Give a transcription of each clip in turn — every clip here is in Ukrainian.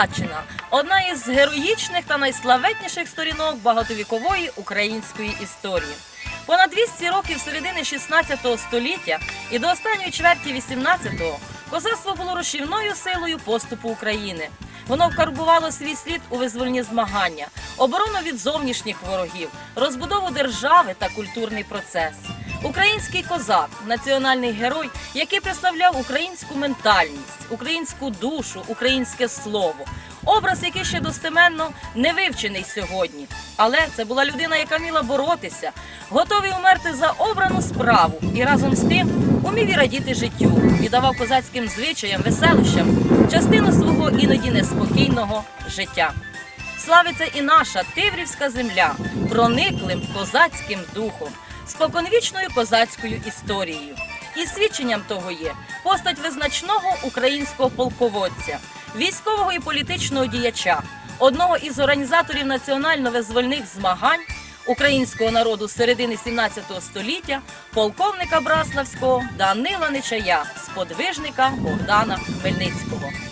Козаччина одна із героїчних та найславетніших сторінок багатовікової української історії. Понад 200 років середини 16 століття і до останньої чверті 18-го козацтво було розшівною силою поступу України. Воно вкарбувало свій слід у визвольні змагання, оборону від зовнішніх ворогів, розбудову держави та культурний процес. Український козак національний герой, який представляв українську ментальність, українську душу, українське слово. Образ, який ще достеменно не вивчений сьогодні. Але це була людина, яка вміла боротися, готовий умерти за обрану справу і разом з тим умів і радіти життю і давав козацьким звичаям, веселищам частину свого іноді неспокійного життя. Славиться і наша Тиврівська земля прониклим козацьким духом, споконвічною козацькою історією. І свідченням того є постать визначного українського полководця, військового і політичного діяча, одного із організаторів національно-визвольних змагань українського народу середини 17 століття, полковника Браславського Данила Нечая, сподвижника Богдана Хмельницького.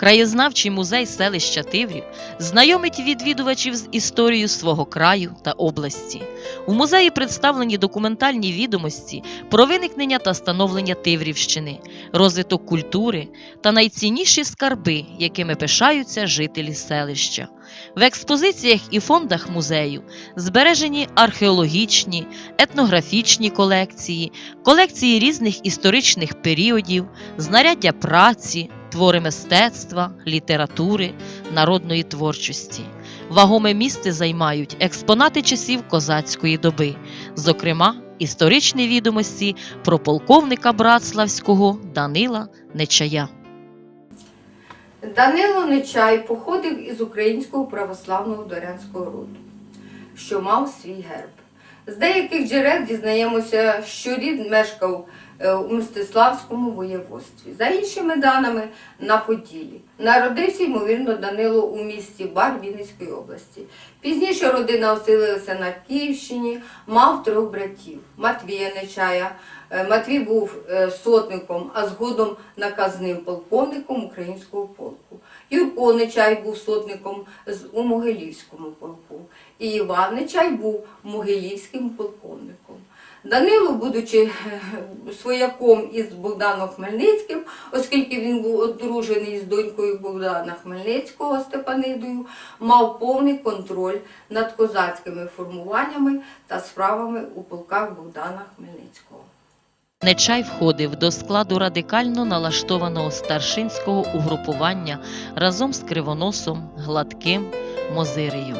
Краєзнавчий музей селища Тиврів знайомить відвідувачів з історією свого краю та області. У музеї представлені документальні відомості про виникнення та становлення Тиврівщини, розвиток культури та найцінніші скарби, якими пишаються жителі селища. В експозиціях і фондах музею збережені археологічні, етнографічні колекції, колекції різних історичних періодів, знаряддя праці, твори мистецтва, літератури, народної творчості. Вагоме місце займають експонати часів козацької доби, зокрема, історичні відомості про полковника Братславського Данила Нечая. Данило Нечай походив із українського православного дворянського роду, що мав свій герб. З деяких джерел дізнаємося, що рід мешкав у Мстиславському воєводстві. За іншими даними на Поділі. Народився, ймовірно, Данило у місті Бар Вінницької області. Пізніше родина оселилася на Київщині, мав трьох братів Матвія Нечая. Е, Матвій був е, сотником, а згодом наказним полковником українського полку. Юрко Нечай був сотником у Могилівському полку. І Іван Нечай був могилівським полковником. Данило, будучи е, свояком із Богданом Хмельницьким, оскільки він був одружений з донькою Богдана Хмельницького Степанидою, мав повний контроль над козацькими формуваннями та справами у полках Богдана Хмельницького. Нечай входив до складу радикально налаштованого старшинського угрупування разом з Кривоносом, Гладким, Мозирею.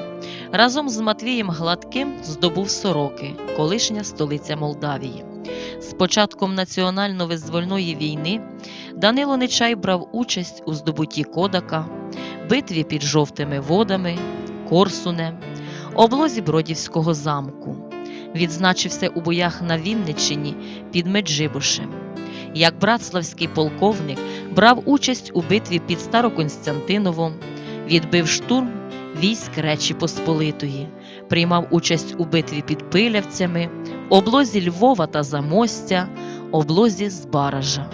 Разом з Матвієм Гладким здобув Сороки, колишня столиця Молдавії. З початком національно-визвольної війни Данило Нечай брав участь у здобутті Кодака, битві під жовтими водами, Корсунем, облозі Бродівського замку. Відзначився у боях на Вінниччині під Меджибушем. Як братславський полковник брав участь у битві під Староконстантиновом, відбив штурм військ Речі Посполитої, приймав участь у битві під Пилявцями, облозі Львова та Замостя, облозі Збаража.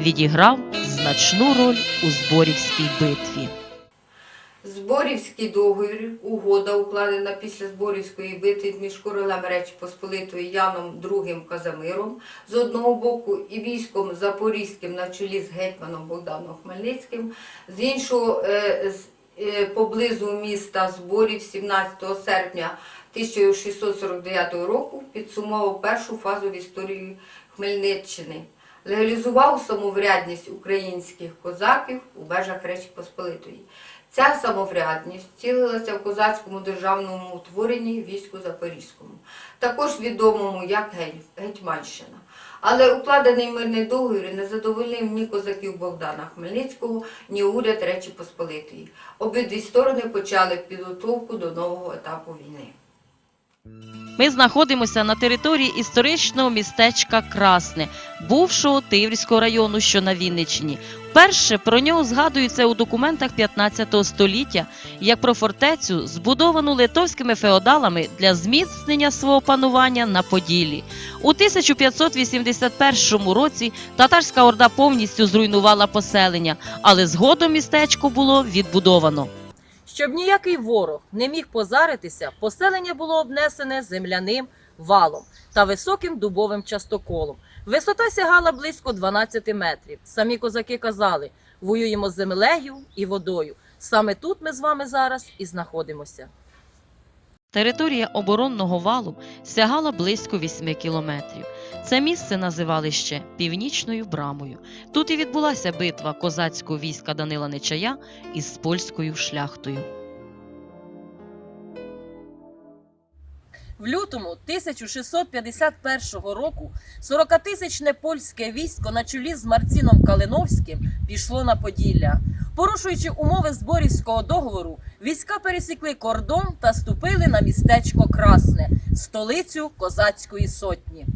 Відіграв значну роль у Зборівській битві. Зборівський договір, угода укладена після Зборівської битви між королем Речі Посполитої Яном II Казимиром з одного боку і військом Запорізьким на чолі з гетьманом Богданом Хмельницьким, з іншого е, поблизу міста Зборів 17 серпня 1649 року підсумував першу фазу в історії Хмельниччини. Легалізував самоврядність українських козаків у межах Речі Посполитої. Ця самоврядність втілилася в козацькому державному утворенні війську Запорізькому, також відомому як Гетьманщина. Але укладений мирний договір не задовольнив ні козаків Богдана Хмельницького, ні уряд Речі Посполитої. Обидві сторони почали підготовку до нового етапу війни. Ми знаходимося на території історичного містечка Красне, бувшого Тиврівського району, що на Вінниччині. Вперше про нього згадується у документах 15 століття як про фортецю, збудовану литовськими феодалами для зміцнення свого панування на Поділлі. У 1581 році татарська орда повністю зруйнувала поселення, але згодом містечко було відбудовано. Щоб ніякий ворог не міг позаритися, поселення було обнесене земляним валом та високим дубовим частоколом. Висота сягала близько 12 метрів. Самі козаки казали: воюємо з землею і водою. Саме тут ми з вами зараз і знаходимося. Територія оборонного валу сягала близько 8 кілометрів. Це місце називали ще Північною брамою. Тут і відбулася битва козацького війська Данила Нечая із польською шляхтою. В лютому 1651 року 40-тисячне польське військо на чолі з Марціном Калиновським пішло на Поділля. Порушуючи умови зборівського договору, війська пересікли кордон та ступили на містечко Красне, столицю козацької сотні.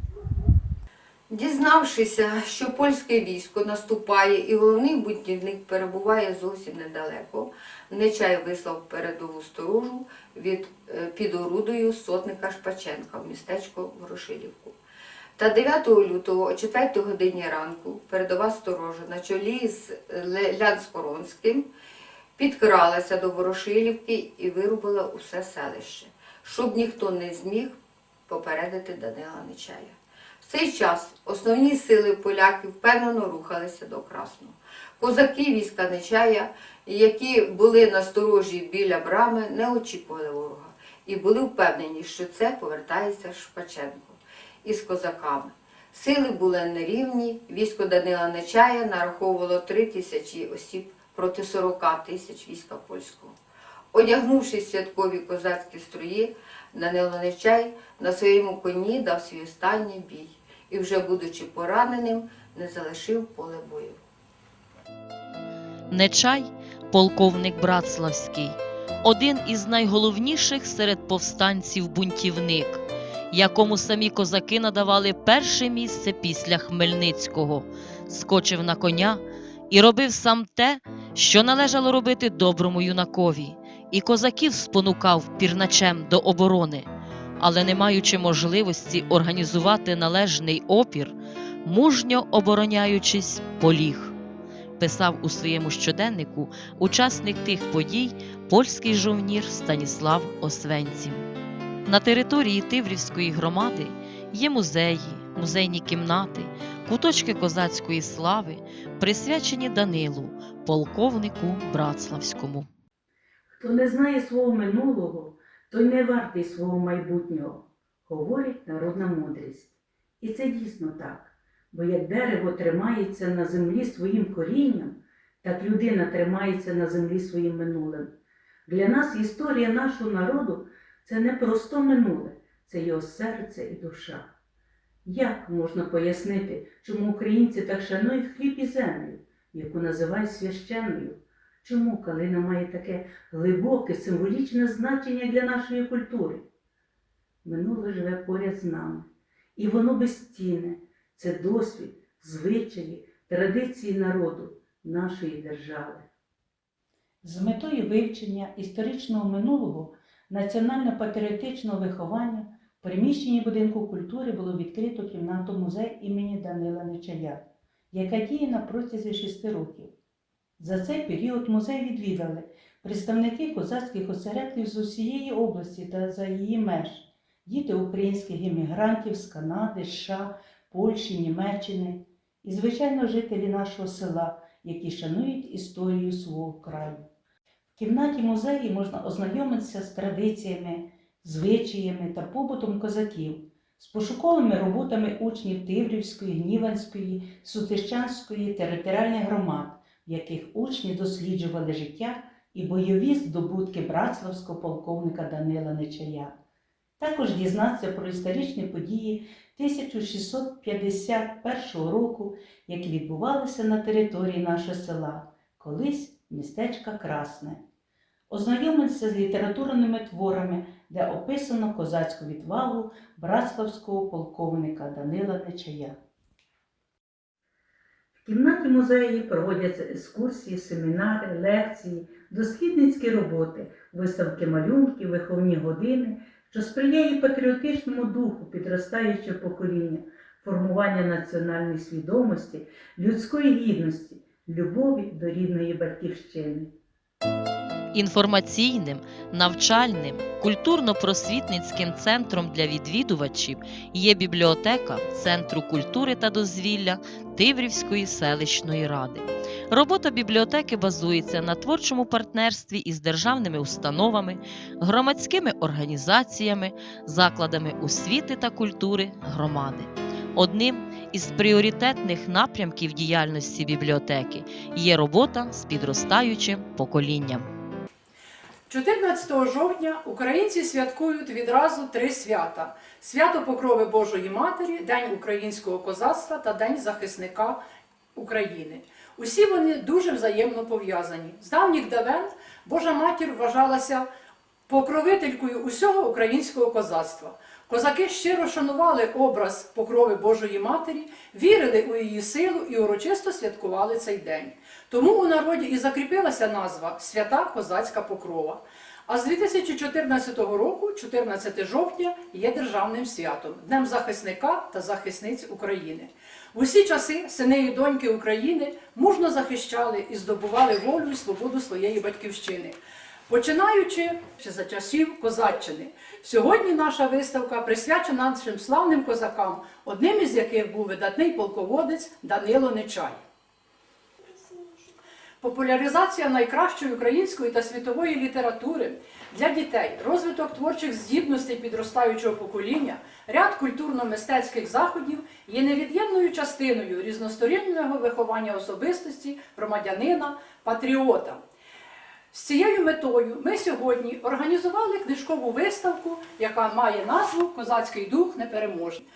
Дізнавшися, що польське військо наступає і головний будівник перебуває зовсім недалеко, Нечай вислав передову сторожу від, е, під орудою сотника Шпаченка в містечко Ворошилівку. Та 9 лютого о 4 годині ранку передова сторожа на чолі з Ле- Лянскоронським підкралася до Ворошилівки і вирубила усе селище, щоб ніхто не зміг попередити Данила Нечая. Цей час основні сили поляків впевнено рухалися до Красного. Козаки війська Нечая, які були на сторожі біля брами, не очікували ворога і були впевнені, що це повертається Шпаченко із козаками. Сили були нерівні, військо Данила Нечая нараховувало 3 тисячі осіб проти 40 тисяч війська польського. Одягнувши святкові козацькі строї, Данило Нечай на своєму коні дав свій останній бій і, вже будучи пораненим, не залишив поле бою. Нечай, полковник Братславський, один із найголовніших серед повстанців бунтівник, якому самі козаки надавали перше місце після Хмельницького, скочив на коня і робив сам те, що належало робити доброму юнакові, і козаків спонукав пірначем до оборони, але не маючи можливості організувати належний опір, мужньо обороняючись, поліг писав у своєму щоденнику учасник тих подій польський жовнір Станіслав Освенців. На території Тиврівської громади є музеї, музейні кімнати, куточки козацької слави, присвячені Данилу, полковнику Братславському. Хто не знає свого минулого, той не вартий свого майбутнього, говорить народна мудрість. І це дійсно так. Бо як дерево тримається на землі своїм корінням, так людина тримається на землі своїм минулим. Для нас історія нашого народу це не просто минуле, це його серце і душа. Як можна пояснити, чому українці так шанують хліб і землю, яку називають священною? Чому калина має таке глибоке символічне значення для нашої культури? Минуле живе поряд з нами, і воно безцінне. Це досвід, звичаї, традиції народу нашої держави. З метою вивчення історичного минулого національно-патріотичного виховання в приміщенні будинку культури було відкрито кімнату музей імені Данила Нечая, яка діє на протязі шести років. За цей період музей відвідали представники козацьких осередків з усієї області та за її меж, діти українських іммігрантів з Канади, США, Польщі, Німеччини і, звичайно, жителі нашого села, які шанують історію свого краю. В кімнаті музею можна ознайомитися з традиціями, звичаями та побутом козаків, з пошуковими роботами учнів Тиврівської, Гніванської, Сутищанської територіальних громад, яких учні досліджували життя і бойові здобутки братславського полковника Данила Нечая. Також дізнатися про історичні події 1651 року, які відбувалися на території нашого села, колись містечка Красне. Ознайомитися з літературними творами, де описано козацьку відвагу братславського полковника Данила Нечая. Кімнаті музеї проводяться екскурсії, семінари, лекції, дослідницькі роботи, виставки малюнків, виховні години, що сприяє патріотичному духу підростаючого покоління, формування національної свідомості, людської гідності, любові до рідної батьківщини. Інформаційним, навчальним, культурно-просвітницьким центром для відвідувачів є бібліотека Центру культури та дозвілля Тиврівської селищної ради. Робота бібліотеки базується на творчому партнерстві із державними установами, громадськими організаціями, закладами освіти та культури громади. Одним із пріоритетних напрямків діяльності бібліотеки є робота з підростаючим поколінням. 14 жовтня українці святкують відразу три свята: свято Покрови Божої Матері, День українського козацтва та День захисника України. Усі вони дуже взаємно пов'язані. З давніх давен Божа матір вважалася покровителькою усього українського козацтва. Козаки щиро шанували образ покрови Божої Матері, вірили у її силу і урочисто святкували цей день. Тому у народі і закріпилася назва Свята Козацька Покрова. А з 2014 року, 14 жовтня, є державним святом, Днем захисника та захисниць України. В усі часи сини і доньки України мужно захищали і здобували волю і свободу своєї батьківщини. Починаючи ще за часів козаччини. Сьогодні наша виставка присвячена нашим славним козакам, одним із яких був видатний полководець Данило Нечай. Популяризація найкращої української та світової літератури для дітей, розвиток творчих здібностей підростаючого покоління, ряд культурно-мистецьких заходів є невід'ємною частиною різностороннього виховання особистості, громадянина, патріота. З цією метою ми сьогодні організували книжкову виставку, яка має назву Козацький дух непереможний.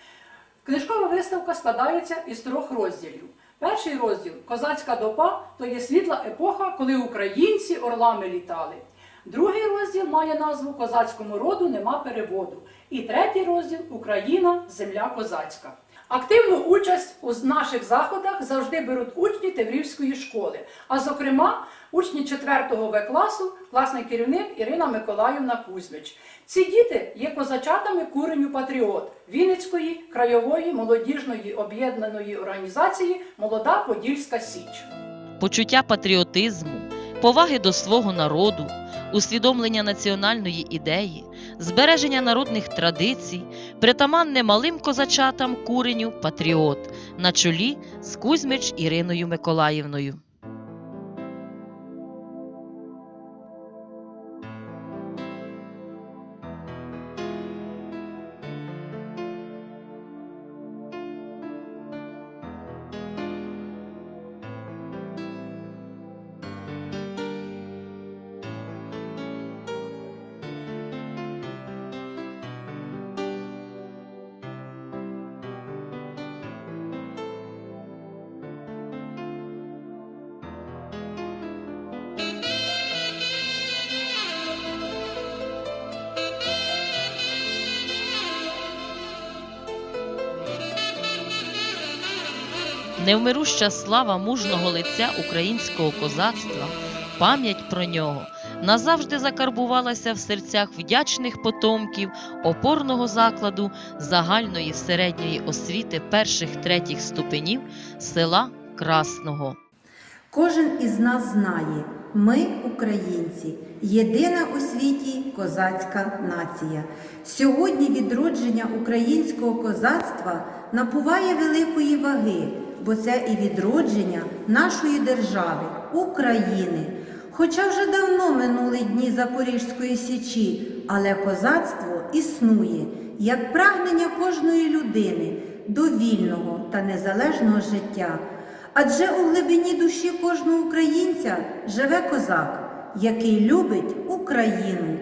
Книжкова виставка складається із трьох розділів. Перший розділ Козацька доба то є світла епоха, коли українці орлами літали. Другий розділ має назву Козацькому роду нема переводу. І третій розділ Україна, земля козацька. Активну участь у наших заходах завжди беруть учні Теврівської школи, а зокрема учні 4 В класу, класний керівник Ірина Миколаївна Кузьмич. Ці діти є козачатами куреню Патріот Вінницької краєвої молодіжної об'єднаної організації Молода Подільська Січ. почуття патріотизму, поваги до свого народу, усвідомлення національної ідеї, збереження народних традицій, притаманне малим козачатам куреню патріот на чолі з Кузьмич Іриною Миколаївною. Невмируща слава мужного лиця українського козацтва, пам'ять про нього назавжди закарбувалася в серцях вдячних потомків опорного закладу загальної середньої освіти перших третіх ступенів села Красного. Кожен із нас знає, ми, українці, єдина у світі козацька нація. Сьогодні відродження українського козацтва набуває великої ваги, бо це і відродження нашої держави, України. Хоча вже давно минули дні Запорізької січі, але козацтво існує як прагнення кожної людини до вільного та незалежного життя. Адже у глибині душі кожного українця живе козак, який любить Україну.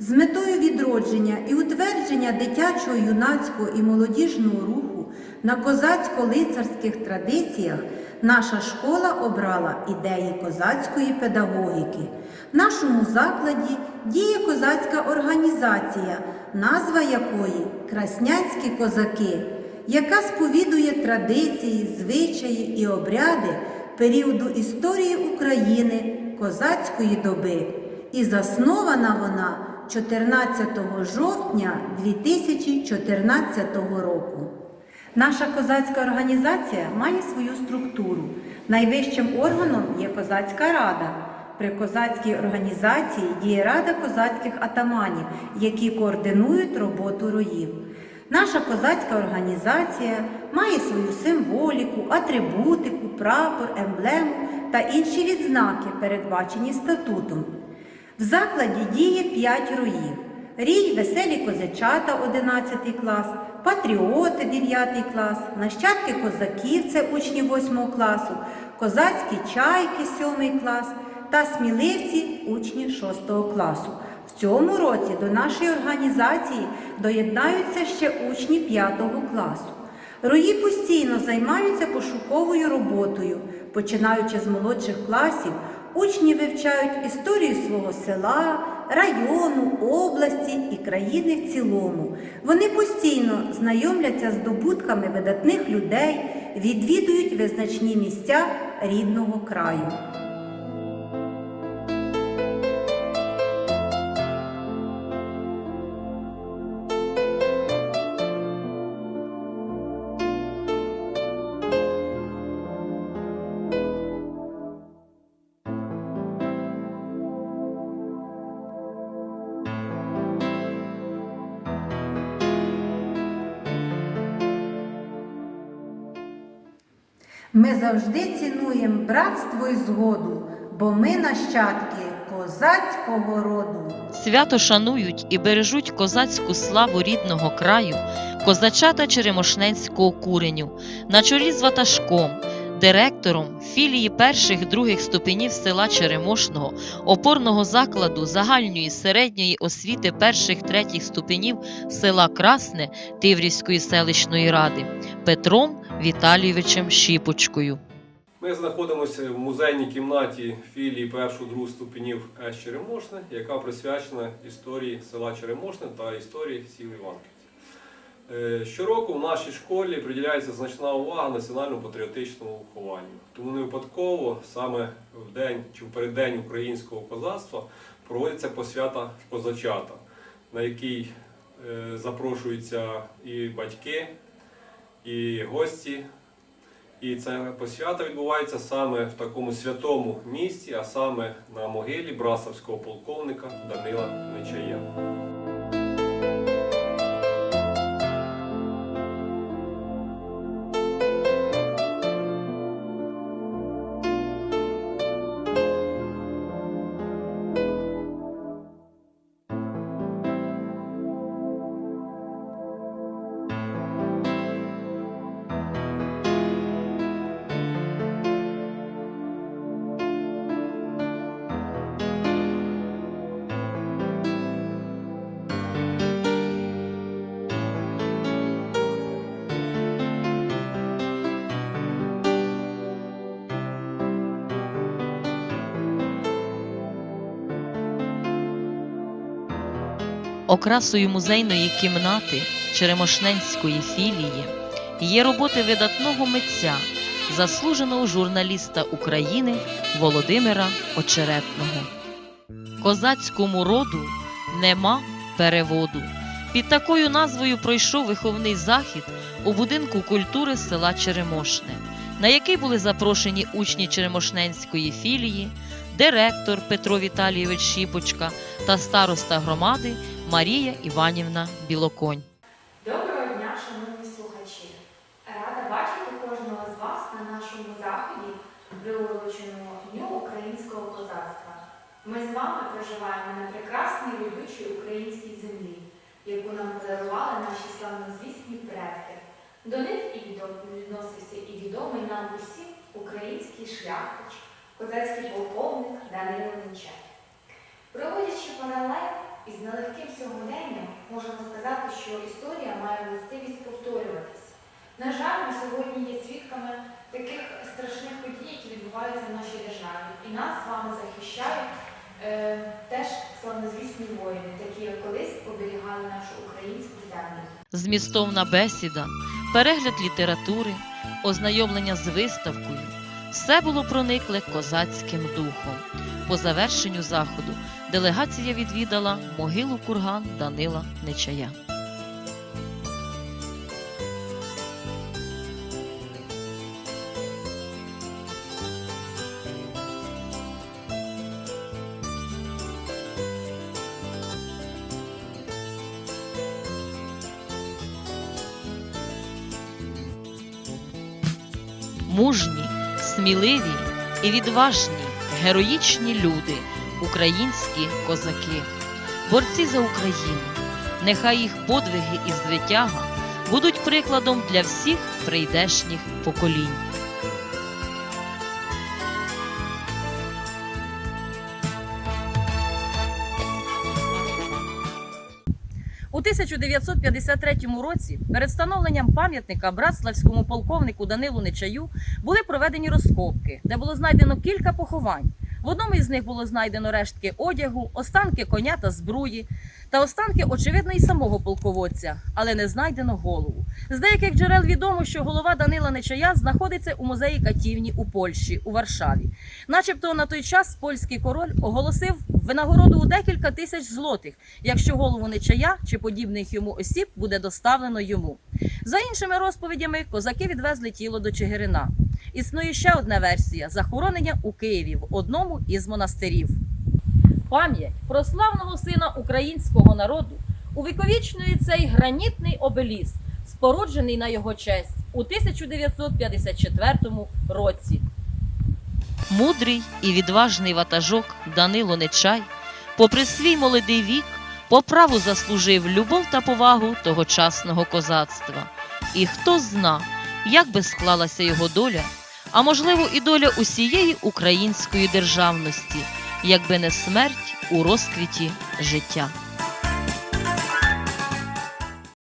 З метою відродження і утвердження дитячого, юнацького і молодіжного руху на козацько-лицарських традиціях наша школа обрала ідеї козацької педагогіки. В нашому закладі діє козацька організація, назва якої Краснянські козаки. яка сповідує традиції, звичаї і обряди періоду історії України козацької доби. І заснована вона 14 жовтня 2014 року. Наша козацька організація має свою структуру. Найвищим органом є козацька рада. При козацькій організації діє рада козацьких атаманів, які координують роботу роїв. Наша козацька організація має свою символіку, атрибутику, прапор, емблему та інші відзнаки, передбачені статутом. В закладі діє 5 роїв. Рій веселі козачата 11 клас, патріоти 9 клас, нащадки козаків це учні 8 класу, козацькі чайки 7 клас та сміливці учні 6 класу. В цьому році до нашої організації доєднаються ще учні 5 класу. Рої постійно займаються пошуковою роботою. Починаючи з молодших класів, учні вивчають історію свого села, району, області і країни в цілому. Вони постійно знайомляться з здобутками видатних людей, відвідують визначні місця рідного краю. Ми завжди цінуємо братство і згоду, бо ми нащадки козацького роду. Свято шанують і бережуть козацьку славу рідного краю, козачата Черемошненського куреню, на чолі з ватажком, директором філії перших других ступенів села Черемошного, опорного закладу загальної середньої освіти перших третіх ступенів села Красне Тиврівської селищної ради Петром Віталійовичем Шіпочкою. Ми знаходимося в музейній кімнаті філії першого другого ступенів С Черемошне, яка присвячена історії села Черемошне та історії сіл Іванківці. Е, Щороку в нашій школі приділяється значна увага національно-патріотичному вихованню. Тому не випадково саме в день чи в переддень українського козацтва проводиться посвята козачата, на якій е, запрошуються і батьки, і гості і ця посвята відбувається саме в такому святому місці, а саме на могилі брасовського полковника Данила Нечая. Окрасою музейної кімнати Черемошненської філії є роботи видатного митця, заслуженого журналіста України Володимира Очеретного. Козацькому роду нема переводу. Під такою назвою пройшов виховний захід у будинку культури села Черемошне, на який були запрошені учні Черемошненської філії, директор Петро Віталійович Шіпочка та староста громади Марія Іванівна Білоконь. Доброго дня, шановні слухачі! Рада бачити кожного з вас на нашому заході, приуроченому Дню українського козацтва. Ми з вами проживаємо на прекрасній родючій українській землі, яку нам подарували наші славнозвісні предки. До них і відносився і відомий нам усім український шляхтич, козацький полковник Данило Нечай. Проводячи паралель із нелегким сьогоденням, можемо сказати, що історія має властивість повторюватися. На жаль, ми сьогодні є свідками таких страшних подій, які відбуваються в нашій державі. І нас з вами захищають е, теж славнозвісні воїни, такі як колись оберігали нашу українську землю. Змістовна бесіда перегляд літератури, ознайомлення з виставкою все було проникле козацьким духом. По завершенню заходу делегація відвідала могилу курган Данила Нечая. Мужні, сміливі і відважні, героїчні люди, українські козаки, борці за Україну. Нехай їх подвиги і звитяга будуть прикладом для всіх прийдешніх поколінь. У 1953 році перед встановленням пам'ятника братславському полковнику Данилу Нечаю були проведені розкопки, де було знайдено кілька поховань. В одному із них було знайдено рештки одягу, останки коня та збруї, та останки, очевидно, і самого полководця, але не знайдено голову. З деяких джерел відомо, що голова Данила Нечая знаходиться у музеї Катівні у Польщі, у Варшаві. Начебто на той час польський король оголосив винагороду у декілька тисяч злотих, якщо голову Нечая чи подібних йому осіб буде доставлено йому. За іншими розповідями, козаки відвезли тіло до Чигирина. Існує ще одна версія захоронення у Києві в одному із монастирів. Пам'ять про славного сина українського народу увіковічнює цей гранітний обеліс, споруджений на його честь у 1954 році. Мудрий і відважний ватажок Данило Нечай, попри свій молодий вік, по праву заслужив любов та повагу тогочасного козацтва. І хто зна, як би склалася його доля, а можливо і доля усієї української державності, якби не смерть у розквіті життя.